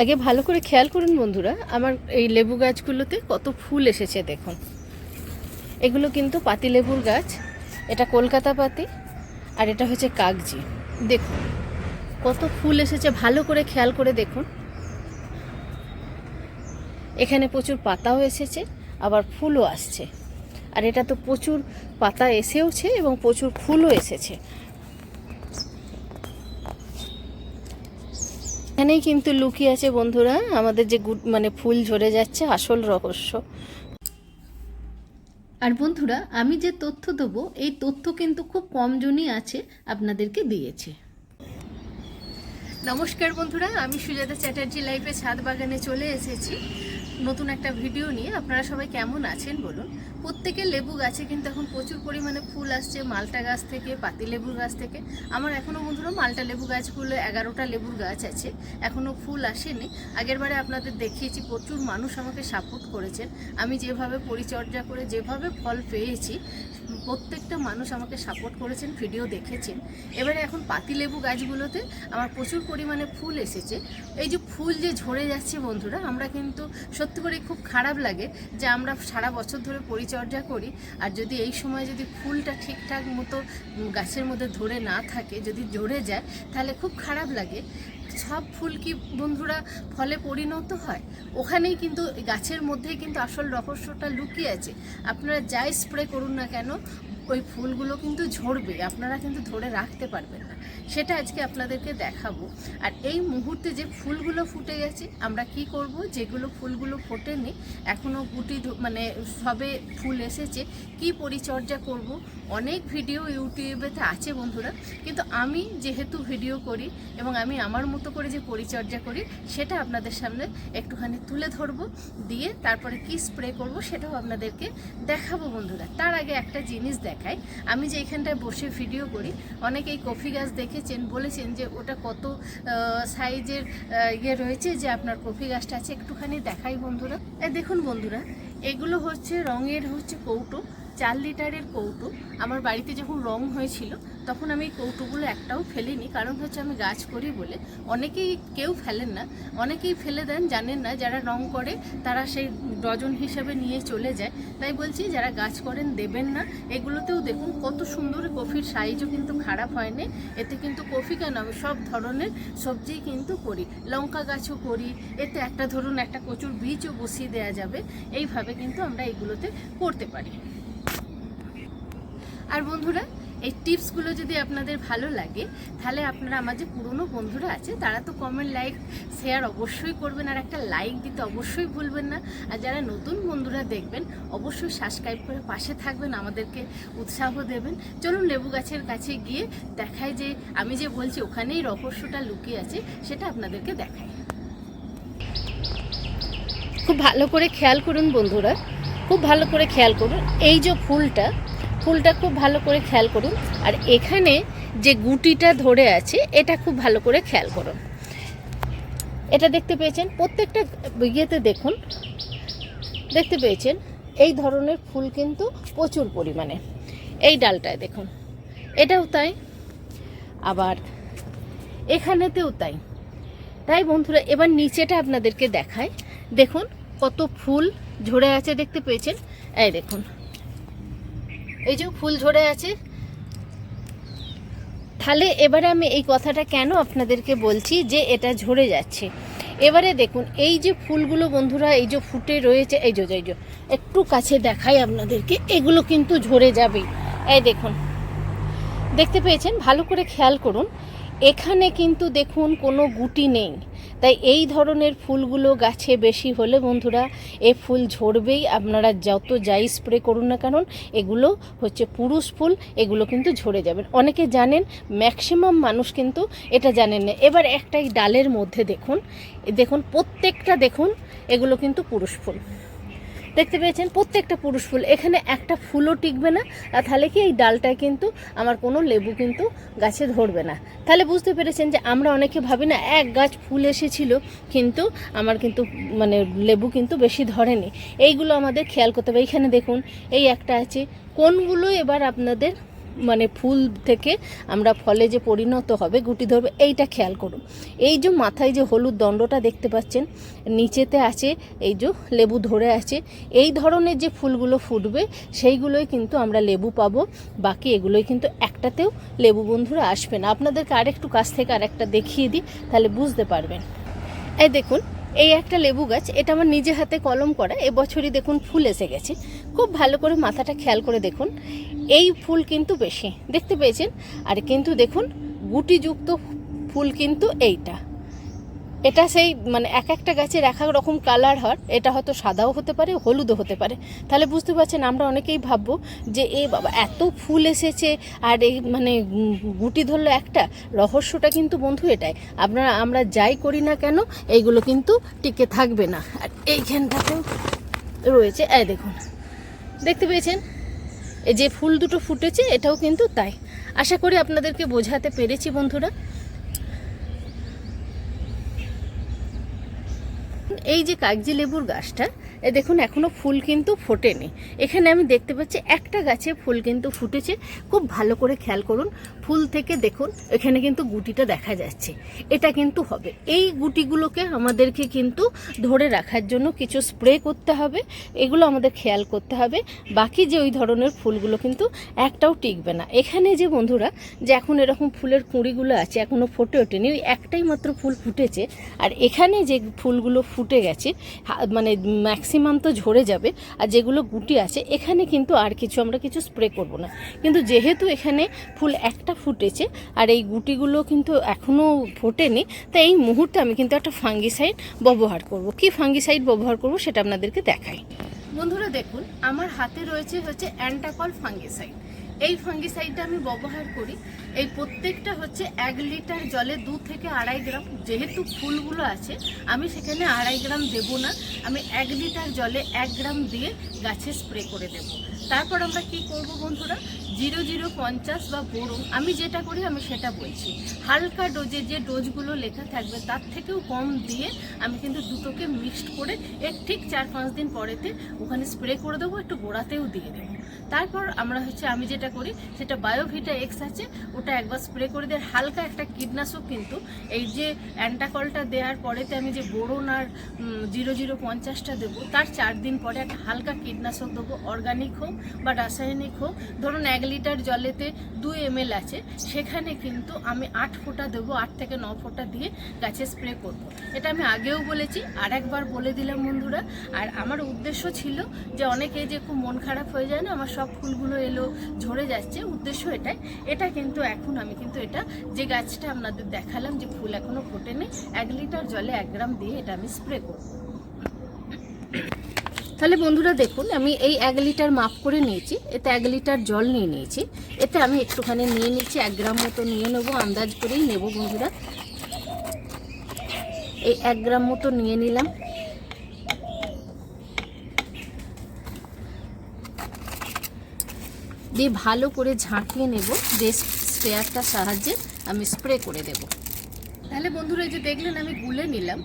আগে ভালো করে খেয়াল করুন বন্ধুরা, আমার এই লেবু গাছগুলোতে কত ফুল এসেছে দেখুন। এগুলো কিন্তু পাতি লেবুর গাছ, এটা কলকাতা পাতি আর এটা হচ্ছে কাগজি। দেখুন, কত ফুল এসেছে, ভালো করে খেয়াল করে দেখুন। এখানে প্রচুর পাতাও এসেছে, আবার ফুলও আসছে। আর এটা তো প্রচুর পাতা এসেওছে এবং প্রচুর ফুলও এসেছে। এখানেই কিন্তু লুকিয়ে আছে বন্ধুরা আমাদের যে গুড মানে ফুল ঝরে যাচ্ছে আসল রহস্য। আর বন্ধুরা আমি যে তথ্য দেবো এই তথ্য কিন্তু খুব কম জনই আছে আপনাদেরকে দিয়েছে। নমস্কার বন্ধুরা আমি সুজাতা চ্যাটার্জি লাইফে ছাদ বাগানে চলে এসেছি। নতুন একটা ভিডিও নিয়ে আপনারা সবাই কেমন আছেন বলুন। প্রত্যেকের লেবু গাছে কিন্তু এখন প্রচুর পরিমাণে ফুল আসছে, মালটা গাছ থেকে, পাতি লেবুর গাছ থেকে। আমার এখনও বন্ধুরা মালটা লেবু গাছগুলো এগারোটা লেবুর গাছ আছে এখনও ফুল আসেনি। আগেরবারে আপনাদের দেখিয়েছি, প্রচুর মানুষ আমাকে সাপোর্ট করেছেন। আমি যেভাবে পরিচর্যা করে, যেভাবে ফল পেয়েছি প্রত্যেকটা মানুষ আমাকে সাপোর্ট করেছেন ভিডিও দেখেছেন। এবারে এখন পাতিলেবু গাছগুলোতে আমার প্রচুর পরিমাণে ফুল এসেছে। এই যে ফুল যে ঝরে যাচ্ছে বন্ধুরা, আমরা কিন্তু সত্যি করে খুব খারাপ লাগে যে আমরা সারা বছর ধরে পরিচর্যা করি। আর যদি এই সময় যদি ফুলটা ঠিকঠাক মতো গাছের মধ্যে ধরে না থাকে, যদি ঝরে যায়, তাহলে খুব খারাপ লাগে। সব ফুল কি বন্ধুরা ফলে পরিণত হয়? ওখানেই কিন্তু গাছের মধ্যেই কিন্তু আসল রহস্যটা লুকিয়ে আছে। আপনারা যাই স্প্রে করুন না কেন, ওই ফুলগুলো কিন্তু ঝরবে, আপনারা কিন্তু ধরে রাখতে পারবেন না। সেটা আজকে আপনাদেরকে দেখাবো। আর এই মুহূর্তে যে ফুলগুলো ফুটে গেছে, আমরা কি করব? যেগুলো ফুলগুলো ফোটেনি এখনও গুটি মানে সবে ফুল এসেছে, কি পরিচর্যা করব? অনেক ভিডিও ইউটিউবেতে আছে বন্ধুরা, কিন্তু আমি যেহেতু ভিডিও করি এবং আমি আমার মতো করে যে পরিচর্যা করি, সেটা আপনাদের সামনে একটুখানি তুলে ধরবো, দিয়ে তারপরে কি স্প্রে করব সেটাও আপনাদেরকে দেখাবো বন্ধুরা। তার আগে একটা জিনিস দেখাই, আমি যে এখানটায় বসে ভিডিও করি, অনেকেই কফি গাছ দেখেছেন, বলেছেন যে ওটা কত সাইজের ইয়ে রয়েছে যে আপনার কফি গাছটা আছে, একটুখানি দেখাই বন্ধুরা। দেখুন বন্ধুরা, এগুলো হচ্ছে রঙের হচ্ছে কৌটো চার লিটারের কৌটো। আমার বাড়িতে যখন রং হয়েছিল, তখন আমি এই কৌটোগুলো একটাও ফেলিনি। কারণ হচ্ছে আমি গাছ করি বলে। অনেকেই কেউ ফেলেন না। অনেকেই ফেলে দেন, জানেন না। যারা রং করে, তারা সেই ডজন হিসেবে নিয়ে চলে যায়। তাই বলছি, যারা গাছ করেন দেবেন না। এগুলোতেও দেখুন, কত সুন্দর কফির সাইজও কিন্তু খারাপ হয়নি। এতে কিন্তু কফি কেন? আমি সব ধরনের সবজিই কিন্তু করি। লঙ্কা গাছও করি। এতে একটা ধরুন একটা কচুর বীজও বসিয়ে দেওয়া যাবে। এইভাবে কিন্তু আমরা এগুলোতে করতে পারি। আর বন্ধুরা, এই টিপসগুলো যদি আপনাদের ভালো লাগে, তাহলে আপনারা আমার যে পুরনো বন্ধুরা আছে, তারা তো কমেন্ট লাইক শেয়ার অবশ্যই করবেন আর একটা লাইক দিতে অবশ্যই ভুলবেন না। আর যারা নতুন বন্ধুরা দেখবেন, অবশ্যই সাবস্ক্রাইব করে পাশে থাকবেন, আমাদেরকে উৎসাহ দেবেন। চলুন লেবু গাছের কাছে গিয়ে দেখায় যে, আমি যে বলছি, ওখানেই রহস্যটা লুকিয়ে আছে, সেটা আপনাদেরকে দেখায় খুব ভালো করে খেয়াল করুন বন্ধুরা, খুব ভালো করে খেয়াল করুন। এই যে ফুলটা ফুলটা খুব ভালো করে খেয়াল করুন। আর এখানে যে গুটিটা ধরে আছে, এটা খুব ভালো করে খেয়াল করুন। এটা দেখতে পেয়েছেন? প্রত্যেকটা ইয়েতে দেখুন। দেখতে পেয়েছেন? এই ধরনের ফুল কিন্তু প্রচুর পরিমাণে। এই ডালটায় দেখুন। এটাও তাই। আবার এখানেতেও তাই। তাই বন্ধুরা, এবার নিচেটা আপনাদেরকে দেখায় দেখুন কত ফুল ঝরে আছে, দেখতে পেয়েছেন? এই দেখুন। এই যে ফুল ঝরে আছে। তাহলে এবারে আমি এই কথাটা কেন আপনাদেরকে বলছি যে এটা ঝরে যাচ্ছে? এবারে দেখুন, এই যে ফুলগুলো বন্ধুরা, এই যে ফুটে রয়েছে, এই যে, এই একটু কাছে দেখাই আপনাদেরকে, এগুলো কিন্তু ঝরে যাবেই। এই দেখুন, দেখতে পেয়েছেন? ভালো করে খেয়াল করুন। এখানে কিন্তু দেখুন কোনো গুটি নেই। তাই এই ধরনের ফুলগুলো গাছে বেশি হলে বন্ধুরা, এ ফুল ঝরবেই। আপনারা যত যাই স্প্রে করুন না কারণ এগুলো হচ্ছে পুরুষ ফুল, এগুলো কিন্তু ঝরে যাবেন। অনেকে জানেন, ম্যাক্সিমাম মানুষ কিন্তু এটা জানেন না। এবার একটাই ডালের মধ্যে দেখুন দেখুন প্রত্যেকটা দেখুন, এগুলো কিন্তু পুরুষ ফুল। দেখতে পেয়েছেন প্রত্যেকটা পুরুষ ফুল। এখানে একটা ফুলও টিকবে না। তাহলে কি এই ডালটায় কিন্তু আমার কোনো লেবু কিন্তু গাছে ধরবে না। তাহলে বুঝতে পেরেছেন যে আমরা অনেকে ভাবি না, এক গাছ ফুল এসেছিল কিন্তু আমার কিন্তু মানে লেবু কিন্তু বেশি ধরেনি। এইগুলো আমাদের খেয়াল করতে হবে। এইখানে দেখুন, এই একটা আছে। কোনগুলো এবার আপনাদের মানে ফুল থেকে আমরা ফলে যে পরিণত হবে, গুটি ধরবে, এইটা খেয়াল করুন। এই যে মাথায় যে হলুদ দণ্ডটা দেখতে পাচ্ছেন, নিচেতে আছে এই যে লেবু ধরে আছে, এই ধরনের যে ফুলগুলো ফুটবে, সেইগুলোই কিন্তু আমরা লেবু পাবো। বাকি এগুলোই কিন্তু একটাতেও লেবু বন্ধুরা আসবে না। আপনাদেরকে আরেকটু কাছ থেকে আরেকটা দেখিয়ে দিই, তাহলে বুঝতে পারবেন। এই দেখুন, এই একটা লেবু গাছ, এটা আমার নিজে হাতে কলম করা, এবছরই দেখুন ফুল এসে গেছে। খুব ভালো করে মাথাটা খেয়াল করে দেখুন। এই ফুল কিন্তু বেশি, দেখতে পেয়েছেন? আর কিন্তু দেখুন, গুটিযুক্ত ফুল কিন্তু এইটা। এটা সেই মানে এক একটা গাছের এক এক রকম কালার হয়, এটা হয়তো সাদাও হতে পারে, হলুদও হতে পারে। তাহলে বুঝতে পারছেন, আমরা অনেকেই ভাববো যে, এ বাবা, এত ফুল এসেছে, আর এই মানে গুটি ধরলো একটা, রহস্যটা কিন্তু বন্ধু এটাই। আপনারা, আমরা যাই করি না কেন, এইগুলো কিন্তু টিকে থাকবে না। আর এইখানটাতেও রয়েছে, এই দেখুন। দেখতে পেয়েছেন? যে ফুল দুটো ফুটেছে, এটাও কিন্তু তাই। আশা করি আপনাদেরকে বোঝাতে পেরেছি, বন্ধুরা। এই যে কাগজি লেবুর গাছটা এ দেখুন, এখনও ফুল কিন্তু ফোটেনি। এখানে আমি দেখতে পাচ্ছি একটা গাছে ফুল কিন্তু ফুটেছে। খুব ভালো করে খেয়াল করুন, ফুল থেকে দেখুন, এখানে কিন্তু গুটিটা দেখা যাচ্ছে। এটা কিন্তু হবে। এই গুটিগুলোকে আমাদেরকে কিন্তু ধরে রাখার জন্য কিছু স্প্রে করতে হবে। এগুলো আমাদের খেয়াল করতে হবে। বাকি যে ওই ধরনের ফুলগুলো কিন্তু একটাও টিকবে না। এখানে যে বন্ধুরা, যে এখন এরকম ফুলের কুঁড়িগুলো আছে এখনও ফোটে ওঠেনি। ওই একটাই মাত্র ফুল ফুটেছে। আর এখানে যে ফুলগুলো ফুটে গেছে মানে মানে ম্যাক্সিমাম তো ঝরে যাবে, আর যেগুলো গুটি আছে, এখানে কিন্তু আর কিছু আমরা কিছু স্প্রে করব না। কিন্তু যেহেতু এখানে ফুল একটা ফুটেছে, আর এই গুটিগুলো কিন্তু এখনও ফোটেনি, তাই এই মুহূর্তে আমি কিন্তু একটা ফাঙ্গিসাইড ব্যবহার করব। কি ফাঙ্গিসাইড ব্যবহার করব সেটা আপনাদেরকে দেখাই। বন্ধুরা দেখুন, আমার হাতে রয়েছে হচ্ছে অ্যান্টাকল ফাঙ্গিসাইড এই ফাঙ্গিসাইডটা আমি ব্যবহার করি এই প্রত্যেকটা হচ্ছে এক লিটার জলে দু থেকে আড়াই গ্রাম, যেহেতু ফুলগুলো আছে, আমি সেখানে আড়াই গ্রাম দেব না। আমি এক লিটার জলে এক গ্রাম দিয়ে গাছে স্প্রে করে দেব। তারপর আমরা কি করব বন্ধুরা? জিরো জিরো পঞ্চাশ বা বোরন, আমি যেটা করি আমি সেটা বলছি। হালকা ডোজে যে ডোজগুলো লেখা থাকবে, তার থেকেও কম দিয়ে আমি কিন্তু দুটোকে মিক্সড করে এর ঠিক চার পাঁচ দিন পরেতে ওখানে স্প্রে করে দেবো, একটু গোড়াতেও দিয়ে দেবো। তারপর আমরা হচ্ছে, আমি যেটা করি, সেটা বায়োভিটা এক্স আছে ওটা একবার স্প্রে করে দিয়ে। হালকা একটা কীটনাশক কিন্তু এই যে অ্যান্টাকলটা দেওয়ার পরেতে আমি যে বোরন আর জিরো জিরো পঞ্চাশটা দেবো, তার চার দিন পরে একটা হালকা কীটনাশক দেবো অর্গানিক হোক বা রাসায়নিক হোক। ধরুন এক লিটার জলেতে দুই এম আছে, সেখানে কিন্তু আমি আট ফোঁটা দেবো, আট থেকে ন ফোঁটা দিয়ে গাছে স্প্রে করব। এটা আমি আগেও বলেছি আর একবার বলে দিলাম বন্ধুরা। আর আমার উদ্দেশ্য ছিল যে অনেকে যে খুব মন খারাপ হয়ে যায় না, আমার সব ফুলগুলো এলো, ঝরে যাচ্ছে, উদ্দেশ্য এটাই। এটা কিন্তু এখন আমি কিন্তু এটা যে গাছটা আপনাদের দেখালাম যে ফুল এখনও ফোটেনি এক লিটার জলে এক গ্রাম দিয়ে এটা আমি স্প্রে করব। তাহলে বন্ধুরা দেখুন, আমি এই এক লিটার মাপ করে নিয়েছি, এতে এক লিটার জল নিয়ে নিয়েছি, এতে আমি একটুখানি নিয়ে নিচ্ছি এক গ্রাম মতো নিয়ে নেব, আন্দাজ করেই নেব বন্ধুরা। এই এক গ্রাম মতো নিয়ে নিলাম। দিয়ে ভালো করে ঝাঁকিয়ে নেব দিয়ে স্প্রেয়ারটার সাহায্যে আমি স্প্রে করে দেব। তাহলে বন্ধুরা এই যে দেখলেন, আমি গুলে নিলাম।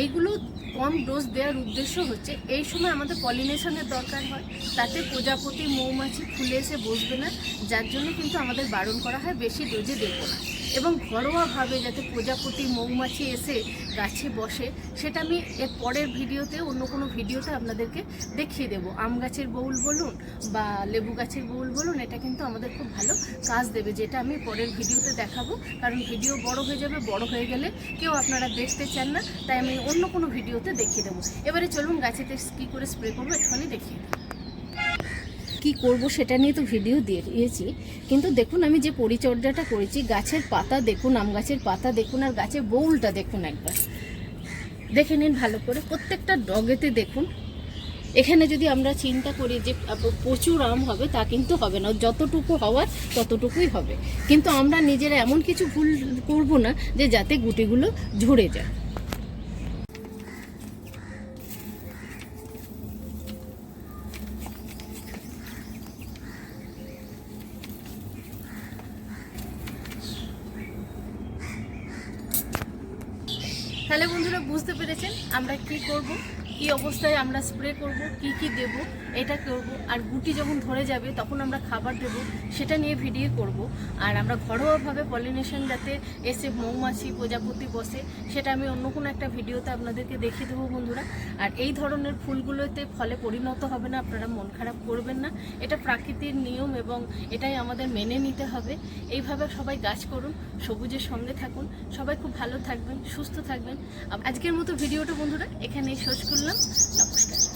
এইগুলো কম ডোজ দেওয়ার উদ্দেশ্য হচ্ছে, এই সময় আমাদের পলিনেশনের দরকার হয়। তাতে প্রজাপতি, মৌমাছি, ফুলে এসে বসবে না। যার জন্য কিন্তু আমাদের বারণ করা হয়, বেশি ডোজে দেবো না। এবং ঘরোয়াভাবে যাতে প্রজাপতি মৌমাছি এসে গাছে বসে, সেটা আমি এর পরের ভিডিওতে, অন্য কোনো ভিডিওতে আপনাদেরকে দেখিয়ে দেবো। আম গাছের বউল বলুন বা লেবু গাছের বউল বলুন, এটা কিন্তু আমাদের খুব ভালো কাজ দেবে, যেটা আমি পরের ভিডিওতে দেখাবো। কারণ ভিডিও বড় হয়ে যাবে, বড় হয়ে গেলে কেউ আপনারা দেখতে চান না, তাই আমি অন্য কোনো ভিডিওতে দেখিয়ে দেবো। এবারে চলুন, গাছেতে কী করে স্প্রে করব একটুখানি দেখিয়ে দিই। কি করব সেটা নিয়ে তো ভিডিও দিয়েছি। কিন্তু দেখুন, আমি যে পরিচর্যাটা করেছি, গাছের পাতা দেখুন, আম গাছের পাতা দেখুন, আর গাছের বউলটা দেখুন একবার। দেখে নিন ভালো করে, প্রত্যেকটা ডগেতে দেখুন। এখানে যদি আমরা চিন্তা করি যে প্রচুর আম হবে, তা কিন্তু হবে না। যতটুকু হওয়ার, ততটুকুই হবে। কিন্তু আমরা নিজেরা এমন কিছু ভুল করব না, যে যাতে গুটিগুলো ঝরে যায়। তাহলে বন্ধুরা বুঝতে পেরেছেন আমরা কি করব, কি অবস্থায় আমরা স্প্রে করব, কি কি দেব এটা করব। আর গুটি যখন ধরে যাবে, তখন আমরা খাবার দেব। সেটা নিয়ে ভিডিও করব। আর আমরা ঘরোয়াভাবে পলিনেশন যাতে এসে মৌমাছি, প্রজাপতি বসে, সেটা আমি অন্য কোনো একটা ভিডিওতে আপনাদেরকে দেখিয়ে দেবো বন্ধুরা। আর এই ধরনের ফুলগুলোতে ফলে পরিণত হবে না, আপনারা মন খারাপ করবেন না। এটা প্রাকৃতিক নিয়ম এবং এটাই আমাদের মেনে নিতে হবে। এইভাবে সবাই গাছ করুন, সবুজের সঙ্গে থাকুন। সবাই খুব ভালো থাকবেন, সুস্থ থাকবেন। আজকের মতো ভিডিওটা বন্ধুরা, এখানেই শেষ করলাম। নমস্কার।